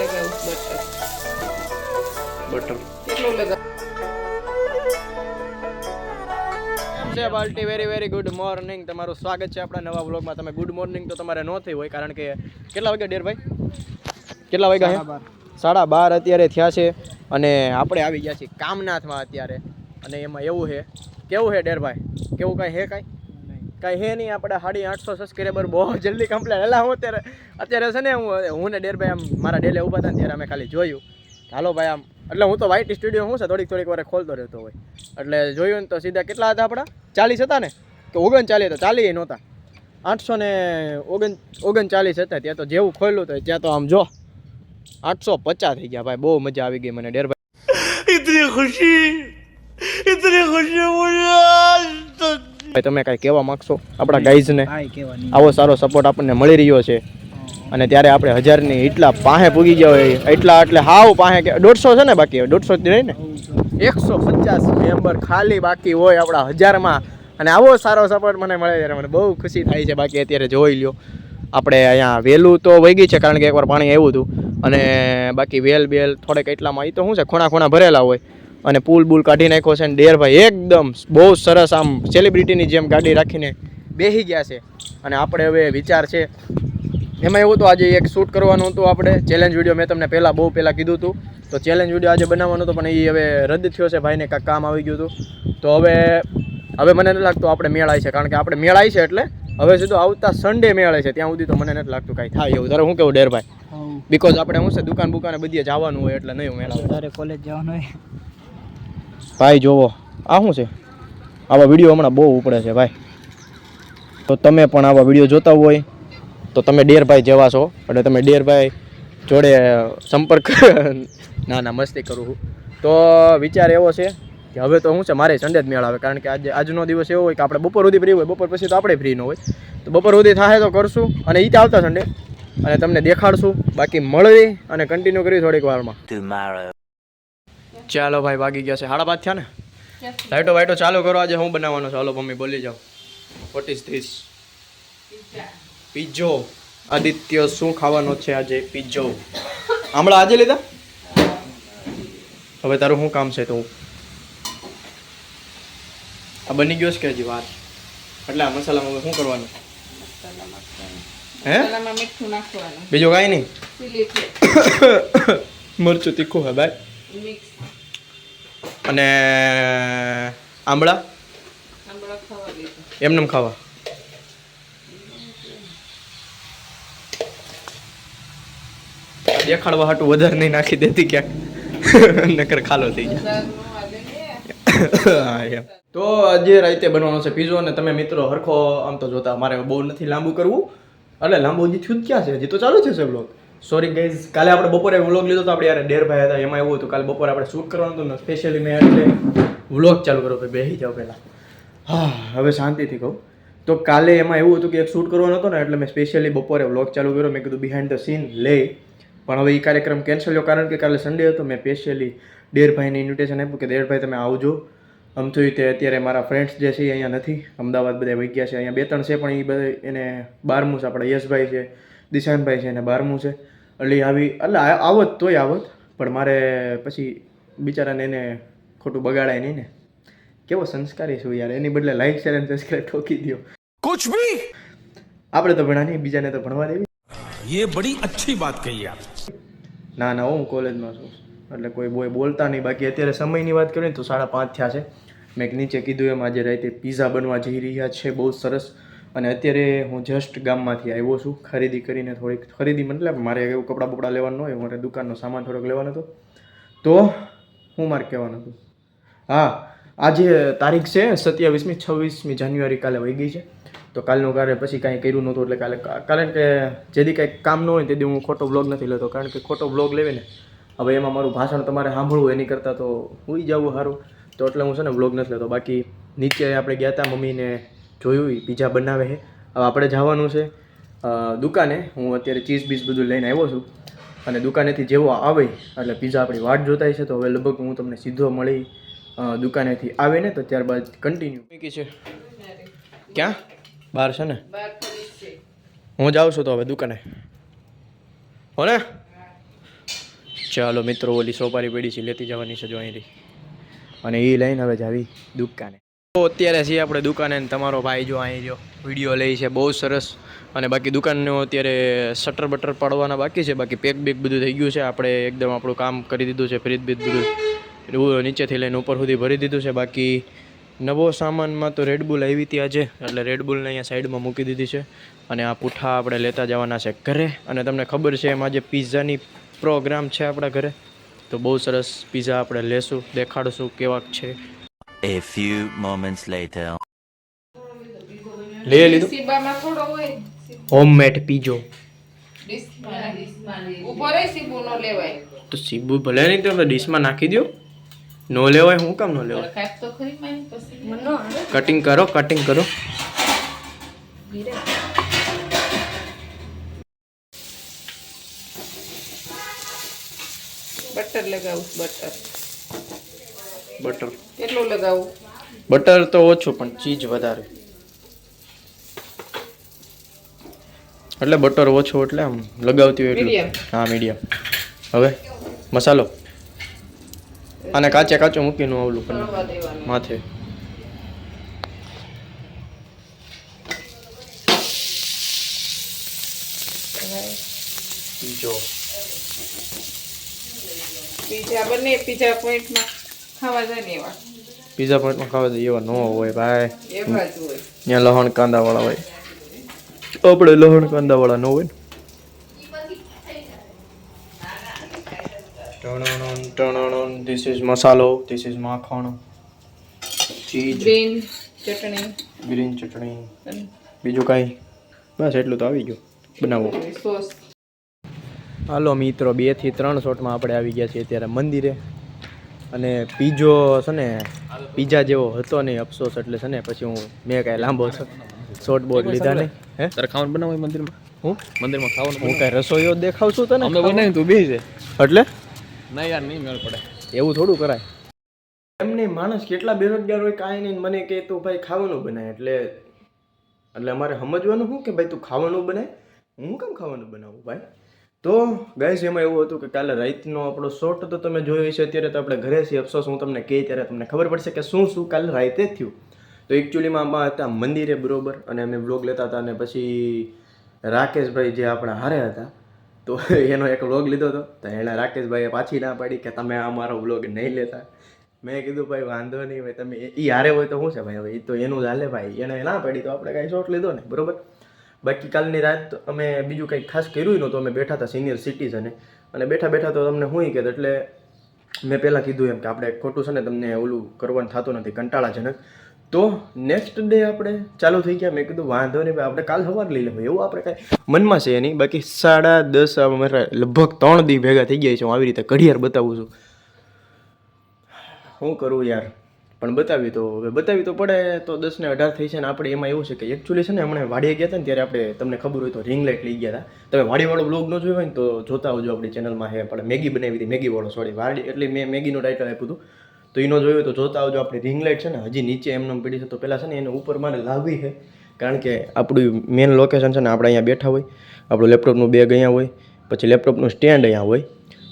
લગાવું butter. Butter. કેટલું લગાવ છે બાલ્ટી વેરી વેરી ગુડ મોર્નિંગ તમારું સ્વાગત છે આપણા નવા વ્લોગમાં તમે ગુડ મોર્નિંગ તો તમારે ન થઈ હોય કારણ કે કેટલા વાગ્યા ડેર ભાઈ? કેટલા વાગ્યા છે સાડા બાર. અત્યારે થયા છે અને આપણે આવી ગયા છીએ કામનાથમાં અત્યારે. અને એમાં એવું છે. કેવું છે ડેરભાઈ કેવું કાંઈ હે કાંઈ? કાંઈ હે નહીં, આપણે સાડી આઠસો સબસ્ક્રાઈબર બહુ જલ્દી કમ્પ્લેટ એટલે હું અત્યારે અત્યારે છે ને, હું હું ને ડેરભાઈ આમ મારા ડેલે ઊભા હતા ત્યારે અમે ખાલી જોયું. હાલો ભાઈ આમ એટલે હું તો વાઇટ સ્ટુડિયો હું છે, થોડીક થોડીક વાર ખોલતો રહેતો હોય. એટલે જોયું ને તો સીધા કેટલા હતા આપણા? ચાલીસ હતા ને? તો ઓગણ ચાલીસ હતા, ચાલીએ નહોતા. આઠસો ને ઓગણ ઓગણચાલીસ હતા, ત્યાં તો જેવું ખોલ્યું તો ત્યાં તો આમ જો, આઠસો પચાસ થઈ ગયા. ભાઈ બહુ મજા આવી ગઈ મને, ડેરભાઈ. ઇતની ખુશી ઇતની ખુશી મુજે ભાઈ તમે કાંઈ કહેવા માગશો? આપણા ગાઈઝને આવો સારો સપોર્ટ આપણને મળી રહ્યો છે. અને ત્યારે આપણે હજારની એટલા પાસે પૂગી ગયા હોય એટલા એટલે હાવ પાસે કે દોઢસો છે ને બાકી દોઢસો જ રહી ને? એકસો પચાસ મેમ્બર ખાલી બાકી હોય આપણા હજારમાં. અને આવો સારો સપોર્ટ મને મળે ત્યારે મને બહુ ખુશી થાય છે. બાકી અત્યારે જોઈ લ્યો. આપણે અહીંયા વહેલું તો વહી છે કારણ કે એકવાર પાણી આવ્યું હતું. અને બાકી વેલ બેલ થોડેક એટલામાં એ તો શું છે ખૂણા ખૂણા ભરેલા હોય. અને પુલ બુલ કાઢી નાખ્યો છે અને ડેરભાઈ એકદમ બહુ સરસ આમ સેલિબ્રિટીની જેમ ગાડી રાખીને બેસી ગયા છે. અને આપણે હવે વિચાર છે એમાં એવું તો આજે એક શૂટ કરવાનું હતું આપણે ચેલેન્જ વીડિયો મેં તમને પહેલાં બહુ પહેલાં કીધું હતું. તો ચેલેન્જ વીડિયો આજે બનાવવાનો હતો પણ એ હવે રદ થયો છે ભાઈને કાંક કામ આવી ગયું હતું. તો હવે હવે મને નથી લાગતું આપણે મેળાય છે કારણ કે આપણે મેળાય છે એટલે હવે સીધો આવતા સન્ડે મેળાય છે ત્યાં સુધી તો મને નથી લાગતું કાંઈ થાય એવું. તારે શું કેવું ડેરભાઈ બિકોઝ આપણે શું છે દુકાન બુકાને બધીએ જવાનું હોય એટલે નહીં મેળા તારે કોલેજ જવાનું હોય. ભાઈ, જોવો. આ શું છે? આવા વીડિયો હમણાં બહુ ઉપડે છે, ભાઈ. તો તમે પણ આવા વીડિયો જોતા હોય, તો તમે ડેરભાઈ જેવા છો. એટલે તમે ડેરભાઈ જોડે સંપર્ક ના ના, મસ્તી કરું તો વિચાર એવો છે કે હવે તો શું છે, મારે સન્ડે જ મેળ આવે. કારણ કે આજે, આજનો દિવસ એવો હોય કે આપણે બપોર સુધી ફ્રી હોય. બપોર પછી તો આપણે ફ્રી ન હોય. તો બપોર સુધી થાય તો કરશું અને એ આવતા સન્ડે અને તમને દેખાડશું. બાકી મળવી અને કન્ટિન્યુ કરી થોડીક વારમાં. ચાલો ભાઈ વાગી ગયા છે. સાડા પાંચ થયા ને? લાઈટો વાઈટો ચાલુ કરો. આજે હું બનાવવાનો છે? હાલો મમ્મી બોલી જાઓ. What is this piezo Aditya શું ખાવાનો છે આજે? પીઝો હમણાં આજે લીધા? હવે તારું શું કામ છે તું? આ બની ગયો છે કે હજી વાત? એટલે આ મસાલામાં હવે શું કરવાનું? હે? બીજું કાંઈ નહીં? મરચું તીખું હે ભાઈ. મિક્સ અને આંબળા? એમને ખાવા. દેખાડવા હાટું વધારે નહીં નાખી દેતી ક્યાંક. નકર ખાલો થઈ જાય. તો આજે રાતે બનવાનો છે પીઝો અને તમે મિત્રો હરખો આમ તો જોતા મારે બહુ નથી લાંબુ કરવું. એટલે લાંબુ હજી થયું ક્યાં છે? હજી તો ચાલુ છે વ્લોગ સોરી ગઈઝ કાલે આપણે બપોરે વ્લોગ લીધો તો આપણે યાર ડેર ભાઈ હતા, એમાં એવું હતું, કાલે બપોરે આપણે શૂટ કરવાનું હતું ને સ્પેશિયલી મેં એટલે વ્લોગ ચાલુ કરો ભાઈ બેસી જાઓ પહેલાં. હા, હવે શાંતિથી કહું. તો કાલે એમાં એવું હતું કે એક શૂટ કરવાનો હતો ને, એટલે મેં સ્પેશિયલી બપોરે વ્લોગ ચાલુ કર્યો, મેં કીધું બિહાઇન્ડ ધ સીન લે. પણ હવે એ કાર્યક્રમ કેન્સલ થયો કારણ કે કાલે સન્ડે હતો, મેં સ્પેશિયલી ડેરભાઈને ઇન્વિટેશન આપ્યું કે ડેરભાઈ તમે આવજો. આમ થયું તે અત્યારે મારા ફ્રેન્ડ્સ જે છે અહીંયા નથી, અમદાવાદ બધા વહી ગયા છે, અહીંયા બે ત્રણ છે પણ એ બધા એને બારમું છે, આપણા યશભાઈ છે, દિશાનભાઈ છે અને બારમું છે. એટલે આવી. એટલે આવત તોય આવત. પણ મારે પછી બિચારાને એને ખોટું બગાડાય નહીં ને. કેવો સંસ્કારી છું યાર. એની બદલે લાઈક શેર અને સબસ્ક્રાઇબ ઠોકી દો કુછ ભી આપણે તો ભણાની બીજાને તો ભણવા દેવી. યે બડી અચ્છી વાત કહી આપ ના ના હું કોલેજમાં છું. એટલે કોઈ બોય બોલતા નહીં. બાકી અત્યારે સમયની વાત કરીએ તો સાડા પાંચ થયા છે. મેં નીચે કીધું એમ આજે રાતે પીઝા બનવા જઈ રહ્યા છે. બહુ સરસ અને અત્યારે હું જસ્ટ ગામમાંથી આવ્યો છું. ખરીદી કરીને થોડીક, ખરીદી મતલબ મારે એવું કપડાં બપડા લેવાનું હોય મારે દુકાનનો સામાન થોડોક લેવાનો હતો. તો હું મારે કહેવાનું હતું. હા, આજે તારીખ છે સત્યાવીસમી, છવ્વીસમી જાન્યુઆરી કાલે વહી ગઈ છે. તો કાલનું કાર્ય પછી કાંઈ કર્યું નહોતું એટલે કાલે કારણ કે જેથી કાંઈ કામ ન હોય તેથી હું ખોટો બ્લોગ નથી લેતો. કારણ કે ખોટો બ્લોગ લેવે ને, હવે એમાં મારું ભાષણ તમારે સાંભળવું એની કરતાં તો હોઈ જવું સારું તો એટલે હું છે ને બ્લોગ નથી લેતો. બાકી નીચે આપણે ગયા હતા મમ્મીને જોયું એ પીઝા બનાવે છે. હવે આપણે જવાનું છે દુકાને. હું અત્યારે ચીઝ બીઝ બધું લઈને આવ્યો છું. અને દુકાનેથી જેવો આવે એટલે પીઝા આપણી વાટ જોતાય છે. તો હવે લગભગ હું તમને સીધો મળી દુકાનેથી આવે ને તો ત્યારબાદ કન્ટિન્યુ મૂકી છે? ક્યાં? બહાર છે ને? હું જાઉં છું તો હવે દુકાને. હો ને? ચાલો મિત્રો ઓલી સોપારી પડી છે લેતી જવાની છે જો અહીંથી. અને એ લઈને હવે જાવી દુકાને. તો અત્યારે છીએ આપણે દુકાને તમારો ભાઈ જો અહીં જો વીડિયો લઈ છે, બહુ સરસ. અને બાકી દુકાનનું અત્યારે શટર બટર પાડવાના બાકી છે, બાકી પેક બેક બધું થઈ ગયું છે. આપણે એકદમ આપણું કામ કરી દીધું છે, ફ્રીજ બીજ બધું. નીચેથી લઈને ઉપર સુધી ભરી દીધું છે. બાકી નવો સામાનમાં તો રેડબુલ આવી હતી આજે એટલે રેડબુલને અહીંયા સાઈડમાં મૂકી દીધી છે. અને આ પૂઠા આપણે લેતા જવાના છે ઘરે. અને તમને ખબર છે એમાં જે પિઝાની પ્રોગ્રામ છે આપણા ઘરે. તો બહુ સરસ પિઝા આપણે લેશું, દેખાડશું કેવાક છે. A few moments later. લઈ લીધું? સીબામાં થોડો હોય. હોમમેડ પીજો ઊભો રહી સીબુ નો લેવાય. તો સીબુ ભલે નહીં તો ડીશમાં નાખી દો નો લેવાય હું કામ નો લેવાય? તો ખરી કટિંગ કરો કટિંગ કરો. બટર લગાવું બટર બટર. કેટલું લગાવું? બટર તો ઓછું પણ ચીજ વધારે. એટલે બટર ઓછું એટલે આમ લગાવતી હોય એટલું. હા મીડિયમ. હવે મસાલો. અને કાચે કાચો મૂકીને આવલું પણ માથે. પીજો પીઝા બને પીઝા પોઈન્ટમાં. ખાવા જાય એવા. પીઝા પોઈન્ટમાં ખાવા જાય એવા ન હોય ભાઈ. એવા જ હોય. ત્યાં લહણ કાંદા વાળા હોય. આપણે લહણ કાંદા વાળા ન હોય ને. ટણણણ ટણણણ ધીસ ઇઝ મસાલો ધીસ ઇઝ માખણ cheese green chutney. Green chutney. બીજું કાંઈ? બસ એટલું તો આવી ગયું. બનાવો. સોસ હાલો મિત્રો બેથી ત્રણ શોટમાં આપણે આવી ગયા છીએ અત્યારે મંદિરે. અને પીજો છે ને પીઝા જેવો હતો નહીં અફસોસ એટલે છે ને પછી હું મેં કાંઈ લાંબો શોર્ટ બોર્ડ લીધા નહીં હે? તારે ખાવાનું બનાવો મંદિરમાં? હું? મંદિરમાં ખાવાનું હું કાંઈ રસોઈઓ દેખાવ છું તને અમે બનાવ્યું તું બી છે એટલે? ના યાર નહીં મેળ પડે. એવું થોડું કરાય. એમને માણસ કેટલા બેરોજગાર હોય કાંઈ નહીં મને કે તું ભાઈ ખાવાનું બનાય. એટલે એટલે અમારે સમજવાનું શું કે ભાઈ તું ખાવાનું બનાય? હું કેમ ખાવાનું બનાવું ભાઈ? તો ગાઈઝ એમાં એવું હતું કે કાલે રાતનો આપણો શોર્ટ તો તમે જોયો છે અત્યારે તો આપણે ઘરે છીએ. અફસોસ, હું તમને કહી ત્યારે તમને ખબર પડશે કે શું શું કાલે રાતે થયું. તો એકચ્યુઅલીમાં આમાં હતા મંદિરે બરોબર, અને અમે વ્લોગ લેતા હતા, અને પછી રાકેશભાઈ જે આપણા હારે હતા, તો એનો એક વ્લોગ લીધો હતો. તો એણે રાકેશભાઈએ પાછી ના પાડી કે તમે આ મારો વ્લોગ નહીં લેતા. મેં કીધું, ભાઈ, વાંધો નહીં, ભાઈ, તમે એ હારે હોય તો શું છે, ભાઈ? હવે એ તો એનું હાલે, ભાઈ. એને ના પાડી, તો આપણે કાંઈ શોટ લીધો ને બરોબર? બાકી કાલની રાત અમે બીજું કંઈ ખાસ કર્યું નહોતું. અમે બેઠા હતા સિનિયર સિટીઝને અને બેઠા બેઠા તો તમને હું કહેતો એટલે મેં પહેલાં કીધું એમ કે આપણે ખોટું છે ને તમને ઓલું કરવાનું થતું નથી, કંટાળાજનક. તો નેક્સ્ટ ડે આપણે ચાલુ થઈ ગયા. મેં કીધું વાંધો નહીં, ભાઈ આપણે કાલ સવાર લઈ લેવું. એવું આપણે કાંઈ મનમાં છે નહીં. બાકી સાડા દસ અમારા લગભગ ત્રણ દી ભેગા થઈ ગયા છે. હું આવી રીતે ઘડિયાળ બતાવું છું. શું કરું યાર? પણ બતાવી તો, હવે બતાવી તો પડે. તો દસ ને અઢાર થઈ છે ને આપણે એમાં એવું છે કે એકચ્યુઅલી છે ને હમણાં વાડીએ ગયા હતા ને ત્યારે આપણે તમને ખબર હોય તો રિંગ લાઇટ લઈ ગયા હતા. તમે વાડીવાળો બ્લોગ ન જોયો હોય ને તો જોતા આવજો આપણી ચેનલમાં હે, પણ મેગી બનાવી હતી મેગીવાળો સોરી વાડી, એટલે મેં મેગીનું ટાઇટલ આપ્યું હતું. તો એનો જોયો હોય તો જોતા આવજો, આપણી રિંગ લાઇટ છે ને, હજી નીચે એમને પડી છે. તો પહેલાં છે ને એને ઉપર મારે લાવવી છે, કારણ કે આપણું મેન લોકેશન છે ને, આપણે અહીંયા બેઠા હોય. આપણું લેપટોપનું બેગ અહીંયા હોય, પછી લેપટોપનું સ્ટેન્ડ અહીંયા હોય.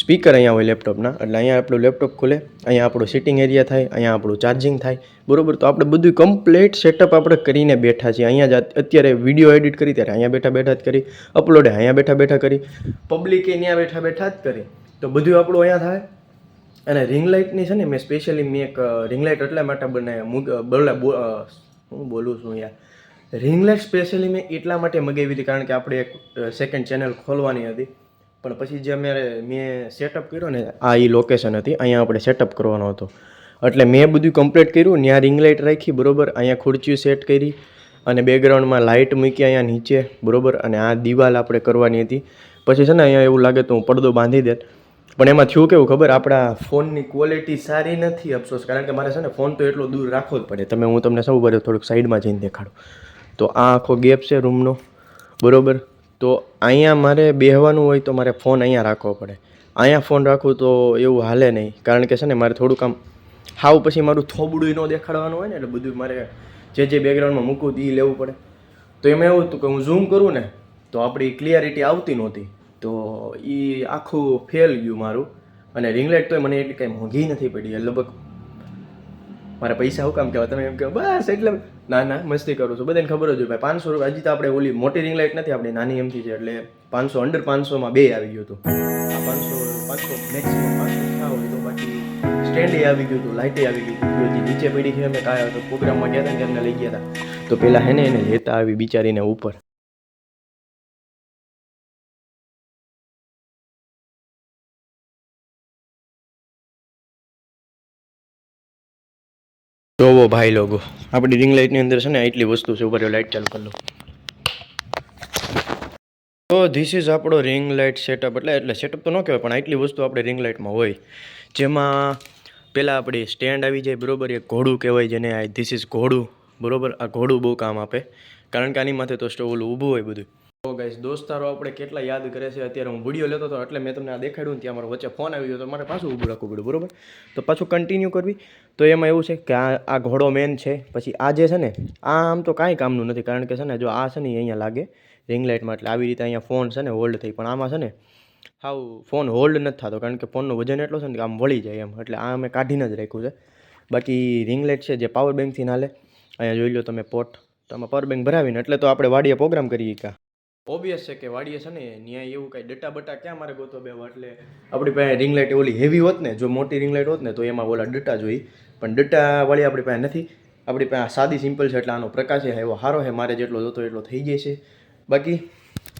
સ્પીકર અહીંયા હોય લેપટોપના, એટલે અહીંયા આપણું લેપટોપ ખુલે, અહીંયા આપણું સિટિંગ એરિયા થાય, અહીંયા આપણું ચાર્જિંગ થાય. બરાબર, તો આપણે બધું કમ્પ્લીટ સેટઅપ આપણે કરીને બેઠા છીએ. અહીંયા જ અત્યારે વીડિયો એડિટ કરી, ત્યારે અહીંયા બેઠા બેઠા જ કરી. અપલોડ અહીંયા બેઠા બેઠા કરી. પબ્લિકે અહીંયા બેઠા બેઠા જ કરી. તો બધું આપણું અહીંયા થાય. અને રિંગ લાઇટની છે ને, મેં સ્પેશિયલી મેં એક રિંગ લાઇટ એટલા માટે બનાવ્યા મુગ બોલા બો- હું બોલું છું યાર રિંગ લાઇટ સ્પેશિયલી મેં એટલા માટે મગાવી હતી, કારણ કે આપણે એક સેકન્ડ ચેનલ ખોલવાની હતી. પણ પછી જે મેં મેં સેટઅપ કર્યો ને, આ એ લોકેશન હતી, અહીંયા આપણે સેટઅપ કરવાનો હતો. એટલે મેં બધું કમ્પ્લીટ કર્યું ત્યાં રિંગ લાઇટ રાખી, બરોબર? અહીંયા ખુરચીઓ સેટ કરી, અને બેકગ્રાઉન્ડમાં લાઇટ મૂકી અહીંયા નીચે, બરોબર? અને આ દિવાલ આપણે કરવાની હતી. પછી છે ને, અહીંયા એવું લાગે તો હું પડદો બાંધી દેત. પણ એમાં થયું કેવું ખબર? આપણા ફોનની ક્વોલિટી સારી નથી, અફસોસ. કારણ કે મારે છે ને ફોન તો એટલો દૂર રાખવો જ પડે. તમે, હું તમને સૌ ભરે થોડુંક સાઈડમાં જઈને દેખાડું. તો આ આખો ગેપ છે રૂમનો બરોબર? તો અહીંયા મારે બેહવાનું હોય તો મારે ફોન અહીંયા રાખવો પડે. અહીંયા ફોન રાખું તો એવું હાલે નહીં. કારણ કે છે ને, મારે થોડુંક આમ હાવ પછી મારું થોબડું ન દેખાડવાનું હોય ને, એટલે બધું મારે જે જે બેકગ્રાઉન્ડમાં મૂકવું એ લેવું પડે. તો એમાં એવું હતું કે હું ઝૂમ કરું ને, તો આપણી ક્લિયરિટી આવતી નહોતી. તો એ આખું ફેલ ગયું મારું. અને રિંગલાઇટ તો તોય મને એટલી કાંઈ મોંઘી નથી પડી. લગભગ મારા પૈસા હું કામ કહેવા તમે એમ કહો, બસ એટલે ના ના, મસ્તી કરું છું. બધાને ખબર જ હોય, ભાઈ, પાંચસો રૂપિયા, હજી તો આપણે ઓલી મોટી રિંગ લાઇટ નથી આપણી, નાની એમથી છે, એટલે પાંચસો અંડર પાંચસોમાં બે આવી ગયું હતું. પાંચસો પાંચસો મેક્સિમમ પાંચસો થયા હોય તો બાકી સ્ટેન્ડે આવી ગયું હતું લાઇટે આવી ગયું હતું. નીચે પડી છે, અમે કાયા તો પ્રોગ્રામમાં ગયા હતા ને લઈ ગયા હતા તો પહેલાં હે ને એને લેતા આવી બિચારીને ઉપર. જોવો ભાઈ લોકો. આપણી રિંગ લાઇટની અંદર છે ને, આટલી વસ્તુ છે, ઉપર લાઇટ ચાલુ કરી લો. તો ધીસ ઇઝ આપણો રિંગ લાઇટ સેટઅપ એટલે એટલે સેટઅપ તો ન કહેવાય, પણ આટલી વસ્તુ આપણે રિંગ લાઇટમાં હોય. જેમાં પહેલાં આપણી સ્ટેન્ડ આવી જાય, બરોબર? એક ઘોડું કહેવાય જેને આ ધીસ ઇઝ ઘોડું. બરોબર? આ ઘોડું બહુ કામ આપે. કારણ કે આની માથે તો સ્ટોવ ઊભું હોય બધું. તો ગાઈસ દોસ્તારો, આપણે કેટલા યાદ કરે છે? અત્યારે હું વીડિયો લેતો હતો, એટલે મેં તમને આ દેખાડ્યું ત્યાં મારો વચ્ચે ફોન આવી ગયો તો મારે પાછું ઊભું રાખવું પડ્યું, બરાબર? તો પાછું કન્ટિન્યુ કરવી. તો એમાં એવું છે કે આ આ ઘોડો મેન છે. પછી આ જે છે ને, આ આમ તો કાંઈ કામનું નથી, કારણ કે છે ને, જો આ છે ને અહીંયા લાગે રિંગ લાઇટમાં એટલે આવી રીતે અહીંયા ફોન છે ને હોલ્ડ થઈ. પણ આમાં છે ને, હાવ ફોન હોલ્ડ નથી થતો, કારણ કે ફોનનો વજન એટલો છે ને કે આમ વળી જાય એમ. એટલે આ અમે કાઢીને જ રાખ્યું છે. બાકી રિંગ લાઇટ છે જે પાવર બેંકથી ના લે અહીંયા જોઈ લો તમે પોટ તમે પાવર બેંક ભરાવીને, એટલે તો આપણે વાડીએ પ્રોગ્રામ કરીએ કા ઓબ્વિયસ છે કે વાડીએ છે ને ત્યાં એવું કાંઈ ડટા બટા ક્યાં મારે ગોતો બે એટલે આપણી પાસે રિંગ લાઇટ ઓલી હેવી હોત ને, જો મોટી રિંગ લાઇટ હોત ને, તો એમાં ઓલા ડટા જોઈ. પણ ડટાવાળી આપણી પાસે નથી. આપણી પાસે સાદી સિમ્પલ છે, એટલે આનો પ્રકાશ છે એવો સારો છે મારે જેટલો જોતો એટલો થઈ જાય છે. બાકી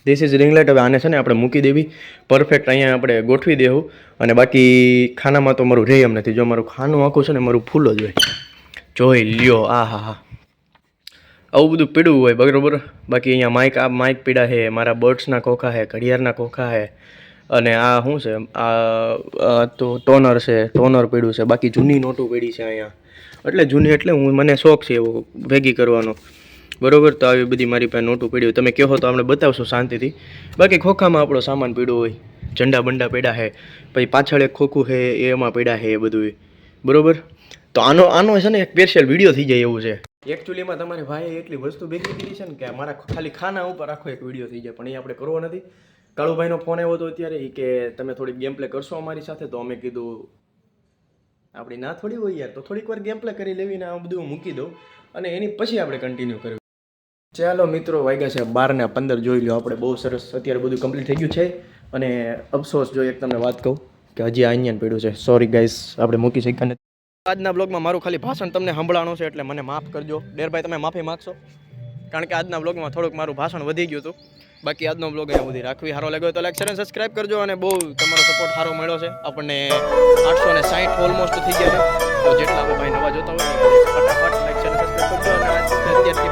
ધીસ ઇઝ રિંગલાઇટ હવે આને છે ને આપણે મૂકી દેવી. પરફેક્ટ અહીંયા આપણે ગોઠવી દેવું. અને બાકી ખાનામાં તો મારું રહે એમ નથી. જો મારું ખાનું આખું છે ને, મારું ફૂલ જ હોય. જોઈ લ્યો આ હા હા આવું બધું પીડું હોય, બરાબર? બાકી અહીંયા માઇક, આ માઇક પીડા છે, મારા બર્ડ્સના ખોખા છે, ઘડિયાળના ખોખા છે, અને આ શું છે, આ તો ટોનર છે, ટોનર પીડ્યું છે, બાકી જૂની નોટું પીડી છે અહીંયા. એટલે જૂની, એટલે હું, મને શોખ છે એવો ભેગી કરવાનો. બરોબર? તો આવી બધી મારી પાસે નોટું પીડ્યું તમે કહો તો આપણે બતાવશો શાંતિથી. બાકી ખોખામાં આપણો સામાન પીડ્યો હોય. ઝંડા બંડા પેડા છે. પછી પાછળ એક ખોખું છે એમાં પીડા છે એ બધું બરોબર? તો આનો આનો છે ને એક સ્પેશિયલ વીડિયો થઈ જાય એવું છે. એકચ્યુઅલીમાં તમારે ભાઈએ એટલી વસ્તુ ભેગી દીધી છે ને કે મારા ખાલી ખાના ઉપર આખો એક વીડિયો થઈ જાય, પણ એ આપણે કરવો નથી. કાળુભાઈનો ફોન આવ્યો હતો અત્યારે એ કે તમે થોડીક ગેમ પ્લે કરશો અમારી સાથે, તો અમે કીધું, આપણી ના થોડી હોય યાર, તો થોડીક વાર ગેમ પ્લે કરી લેવી ને આ બધું મૂકી દઉં અને એની પછી આપણે કન્ટિન્યુ કર્યું ચાલો મિત્રો, વાગ્યા છે બાર ને પંદર, જોઈ લો આપણે બહુ સરસ, અત્યારે બધું કમ્પ્લીટ થઈ ગયું છે. અને અફસોસ જો એક તમને વાત કહું કે હજી આ અહીંયા પડ્યું છે. સોરી ગાઈસ આપણે મૂકી શક્યા નથી. આજના બ્લોગમાં મારું ખાલી ભાષણ તમને સંભળાણું છે એટલે મને માફ કરજો. ડેરભાઈ, તમે માફી માગશો? કારણ કે આજના બ્લોગમાં થોડુંક મારું ભાષણ વધી ગયું હતું. બાકી આજનો બ્લોગ અહીંયા સુધી રાખવી સારો લાગ્યો તો લાઈક શેર અને સબસ્ક્રાઇબ કરજો અને બહુ તમારો સપોર્ટ સારો મળ્યો છે. આપણને આઠસો ને સાઠ ઓલમોસ્ટ થઈ ગયા છે. તો જેટલા ભાઈ નવા જોતા હોય ફટાફટ લાઈક શેર સબસ્ક્રાઈબ કરજો અને અત્યારથી